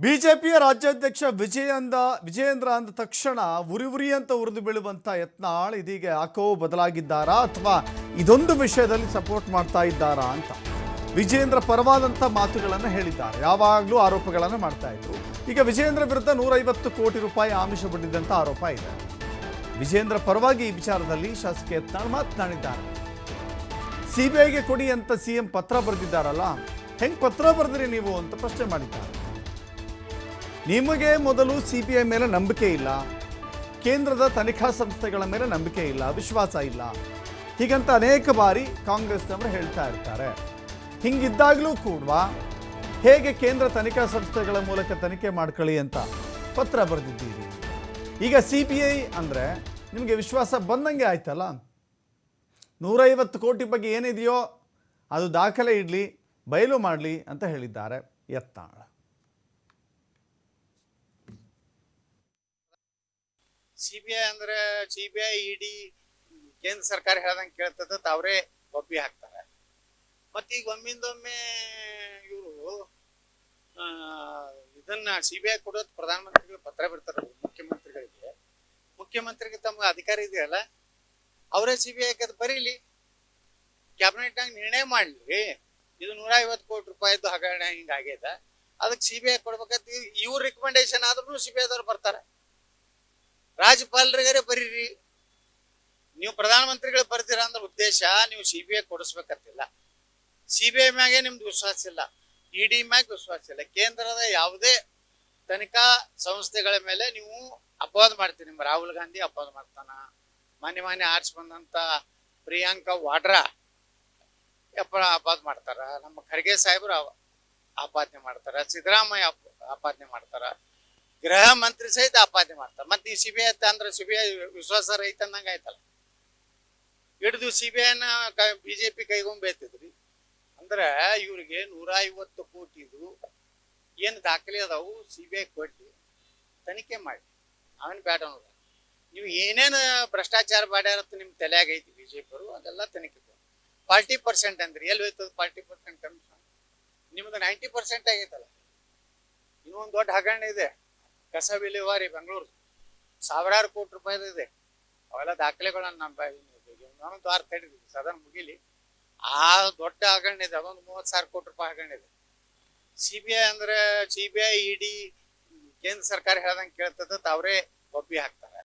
ಬಿಜೆಪಿಯ ರಾಜ್ಯಾಧ್ಯಕ್ಷ ವಿಜಯಂದ, ವಿಜಯೇಂದ್ರ ಅಂದ ತಕ್ಷಣ ಉರಿ ಉರಿ ಅಂತ ಉರಿದು ಬೀಳುವಂತ ಯತ್ನಾಳ್ ಇದೀಗ ಯಾಕೋ ಬದಲಾಗಿದ್ದಾರಾ ಅಥವಾ ಇದೊಂದು ವಿಷಯದಲ್ಲಿ ಸಪೋರ್ಟ್ ಮಾಡ್ತಾ ಇದ್ದಾರಾ ಅಂತ. ವಿಜಯೇಂದ್ರ ಪರವಾದಂಥ ಮಾತುಗಳನ್ನು ಹೇಳಿದ್ದಾರೆ. ಯಾವಾಗಲೂ ಆರೋಪಗಳನ್ನು ಮಾಡ್ತಾ ಇದ್ರು. ಈಗ ವಿಜಯೇಂದ್ರ ವಿರುದ್ಧ ನೂರೈವತ್ತು ಕೋಟಿ ರೂಪಾಯಿ ಆಮಿಷ ಬಂದಿದ್ದಂಥ ಆರೋಪ ಇದೆ. ವಿಜಯೇಂದ್ರ ಪರವಾಗಿ ಈ ವಿಚಾರದಲ್ಲಿ ಶಾಸಕ ಯತ್ನಾಳ್ ಮಾತನಾಡಿದ್ದಾರೆ. ಸಿಬಿಐಗೆ ಕೊಡಿ ಅಂತ ಸಿಎಂ ಪತ್ರ ಬರೆದಿದ್ದಾರಲ್ಲ? ಹೆಂಗ್ ಪತ್ರ ಬರೆದ್ರಿ ನೀವು ಅಂತ ಪ್ರಶ್ನೆ ಮಾಡಿದ್ದಾರೆ. ನಿಮಗೆ ಮೊದಲು ಸಿ ಬಿ ಐ ಮೇಲೆ ನಂಬಿಕೆ ಇಲ್ಲ. ಕೇಂದ್ರದ ತನಿಖಾ ಸಂಸ್ಥೆಗಳ ಮೇಲೆ ನಂಬಿಕೆ ಇಲ್ಲ, ವಿಶ್ವಾಸ ಇಲ್ಲ. ಹೀಗಂತ ಅನೇಕ ಬಾರಿ ಕಾಂಗ್ರೆಸ್ನವರು ಹೇಳ್ತಾ ಇರ್ತಾರೆ. ಹಿಂಗಿದ್ದಾಗಲೂ ಕೂಡ ಹೇಗೆ ಕೇಂದ್ರ ತನಿಖಾ ಸಂಸ್ಥೆಗಳ ಮೂಲಕ ತನಿಖೆ ಮಾಡ್ಕೊಳ್ಳಿ ಅಂತ ಪತ್ರ ಬರೆದಿದ್ದೀರಿ. ಈಗ ಸಿ ಬಿ ಐ ಅಂದರೆ ನಿಮಗೆ ವಿಶ್ವಾಸ ಬಂದಂಗೆ ಆಯ್ತಲ್ಲ? ನೂರೈವತ್ತು ಕೋಟಿ ಬಗ್ಗೆ ಏನಿದೆಯೋ ಅದು ದಾಖಲೆ ಇಡಲಿ. ಬಯಲು ಮಾಡಲಿ ಅಂತ ಹೇಳಿದ್ದಾರೆ ಯತ್ನಾಳ್ ಸಿಬಿಐ ಅಂದ್ರೆ ಸಿಬಿಐ ಇಡಿ ಕೇಂದ್ರ ಸರ್ಕಾರ ಹೇಳ್ದಂಗೆ ಕೇಳ್ತದ ಅವರೇ ಒಪ್ಪಿ ಹಾಕ್ತಾರೆ. ಮತ್ತೀಗ ಒಮ್ಮಿಂದೊಮ್ಮೆ ಇವರು ಇದನ್ನ ಸಿಬಿಐ ಕೊಡೋದು ಪ್ರಧಾನಮಂತ್ರಿಗಳು ಪತ್ರ ಬಿಡ್ತಾರೆ, ಮುಖ್ಯಮಂತ್ರಿಗಳಿಗೆ. ಮುಖ್ಯಮಂತ್ರಿಗೆ ತಮ್ಮ ಅಧಿಕಾರ ಇದೆಯಲ್ಲ, ಅವರೇ ಸಿಬಿಐ ಐ ಬರೀಲಿ. ಕ್ಯಾಬಿನೆಟ್ನಾಗ ನಿರ್ಣಯ ಮಾಡ್ಲಿ. ಐವತ್ತು ಕೋಟಿ ರೂಪಾಯಿದ್ದು ಹಗರಣ ಹಿಂಗಾಗ್ಯದ ಅದಕ್ಕೆ ಸಿಬಿಐ ಕೊಡ್ಬೇಕಂತ ಇವ್ರ ರಿಕಮೆಂಡೇಶನ್ ಆದ್ರೂ ಸಿಬಿಐದವ್ರು ಬರ್ತಾರೆ. ರಾಜ್ಯಪಾಲರಿಗಾರೆ ಬರೀರಿ. ನೀವು ಪ್ರಧಾನಮಂತ್ರಿಗಳು ಬರ್ತೀರ ಅಂದ್ರೆ ಉದ್ದೇಶ ನೀವು ಸಿ ಬಿ ಐ ಕೊಡಿಸ್ಬೇಕಂತಿಲ್ಲ. ಸಿ ಬಿ ಐ ಮ್ಯಾಗೆ ನಿಮ್ದು ವಿಶ್ವಾಸ ಇಲ್ಲ. ಇ ಡಿ ಮ್ಯಾಗ ವಿಶ್ವಾಸ ಇಲ್ಲ. ಕೇಂದ್ರದ ಯಾವುದೇ ತನಿಖಾ ಸಂಸ್ಥೆಗಳ ಮೇಲೆ ನೀವು ಅಪವಾದ ಮಾಡ್ತೀರಿ. ನಿಮ್ಮ ರಾಹುಲ್ ಗಾಂಧಿ ಅಪವಾದ ಮಾಡ್ತಾನ. ಮಾನ್ಯ ಮಾನ್ಯ ಆರ್ಸ್ ಬಂದಂತ ಪ್ರಿಯಾಂಕಾ ವಾಡ್ರಾ ಅಪ ಆಪಾದ ಮಾಡ್ತಾರ, ನಮ್ಮ ಖರ್ಗೆ ಸಾಹೇಬ್ರು ಆಪಾದನೆ ಮಾಡ್ತಾರ, ಸಿದ್ದರಾಮಯ್ಯ ಆಪಾದನೆ ಮಾಡ್ತಾರ, ಗೃಹ ಮಂತ್ರಿ ಸಹಿತ ಆಪಾದನೆ ಮಾಡ್ತಾರೆ. ಮತ್ತೆ ಈ ಸಿಬಿಐ ಅಂದ್ರೆ ಸಿಬಿಐ ವಿಶ್ವಾಸ ರೈತ ಅಂದಂಗ ಆಯ್ತಲ್ಲ. ಹಿಡಿದು ಸಿಬಿಐನ ಬಿಜೆಪಿ ಕೈಗೊಂಬೇತಿದ್ರಿ ಅಂದ್ರೆ ಇವ್ರಿಗೆ ನೂರ ಐವತ್ತು ಕೋಟಿದು ಏನು ದಾಖಲೆ ಅದಾವು ಸಿಬಿಐ ಕೊಟ್ಟು ತನಿಖೆ ಮಾಡಿ. ಅವನ್ ಬ್ಯಾಡ ನೀವು ಏನೇನು ಭ್ರಷ್ಟಾಚಾರ ಮಾಡ್ಯಾರತ್ತ ನಿಮ್ ತಲೆಯಾಗ ಐತಿ ಬಿಜೆಪಿಯವರು ಅದೆಲ್ಲ ತನಿಖೆ ಫಾರ್ಟಿ ಪರ್ಸೆಂಟ್ ಅಂದ್ರೆ, ಎಲ್ಲಿ ಹೋಯ್ತದ ಫಾರ್ಟಿ ಪರ್ಸೆಂಟ್ ಕಮಿಷನ್ ನಿಮ್ದು ನೈಂಟಿ ಪರ್ಸೆಂಟ್ ಆಗೈತಲ್ಲ. ಇನ್ನೊಂದು ದೊಡ್ಡ ಹಗರಣ ಇದೆ. ಕಸ ವಿಲೇವಾರಿ ಬೆಂಗಳೂರು. ಸಾವಿರಾರು ಕೋಟಿ ರೂಪಾಯಿ ಇದೆ. ಅವೆಲ್ಲ ದಾಖಲೆಗಳನ್ನ ನಮ್ಮ ಇನ್ನೊಂದು ವಾರ ತಡೀರಿ ಸದನ ಮುಗಿಲಿ. ಆ ದೊಡ್ಡ ಹಗರಣ ಇದೆ, ಅದೊಂದು ಮೂವತ್ತು ಸಾವಿರ ಕೋಟಿ ರೂಪಾಯಿ ಹಗರಣ ಇದೆ. ಸಿ ಬಿ ಐ ಅಂದ್ರೆ ಸಿ ಬಿ ಐ ಇಡಿ ಕೇಂದ್ರ ಸರ್ಕಾರ ಹೇಳ್ದಂಗೆ ಕೇಳ್ತದ, ಅವರೇ ಒಬ್ಬಿ ಹಾಕ್ತಾರೆ.